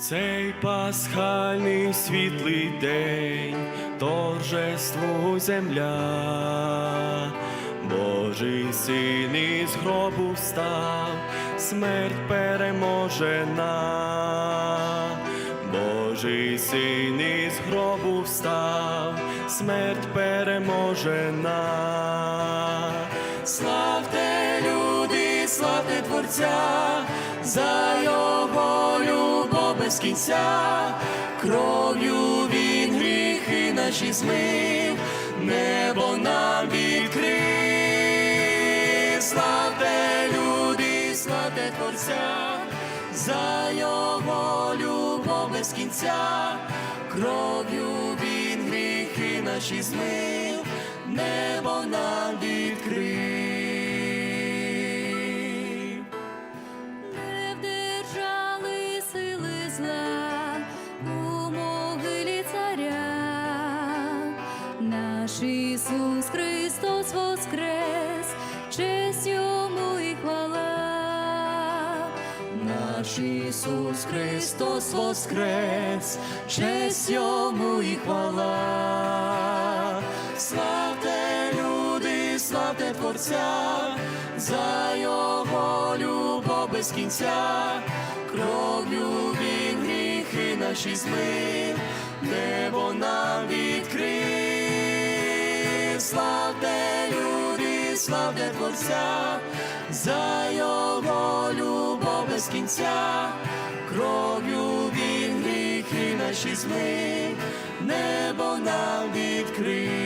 Цей пасхальний світлий день, торжествуй земля, Божий син із гробу встав, смерть переможена, Божий син із гробу встав, смерть переможена. Славте люди, славте Творця, за його без кінця, кров'ю він гріхи наші змив, небо нам відкрив. Славте люди, славте Творця, за його любов без кінця, кров'ю він гріхи наші змив, небо нам Ісус Христос воскрес, честь йому і хвала. Наш Ісус Христос воскрес, честь йому і хвала. Славте люди, славте Творця, за його любов без кінця, кров'ю він гріхи наші змив, небо нам відкрив. Славте люди, славте Творця, за його любов без кінця, кров'ю він гріхи наші змив, небо нам відкрив.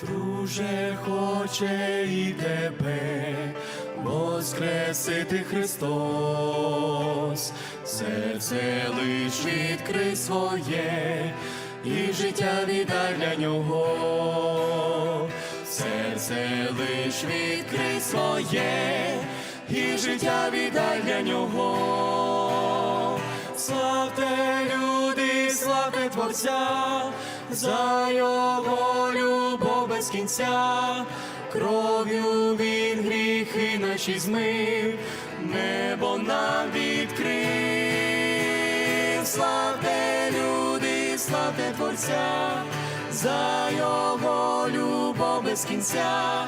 Друже, хоче і тебе воскресити Христос, серце лиш відкрий своє, і життя віддай для нього, серце лиш відкрий своє, і життя віддай для нього. Славте люди, славте Творця, за його любов без кінця, кров'ю він гріхи наші змив, небо нам відкрив. Славте люди, славте Творця, за його любов без кінця,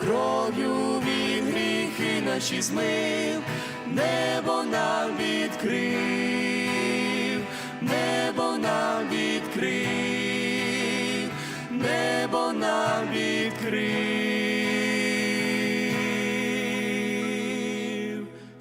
кров'ю він гріхи наші змив, небо нам відкрив,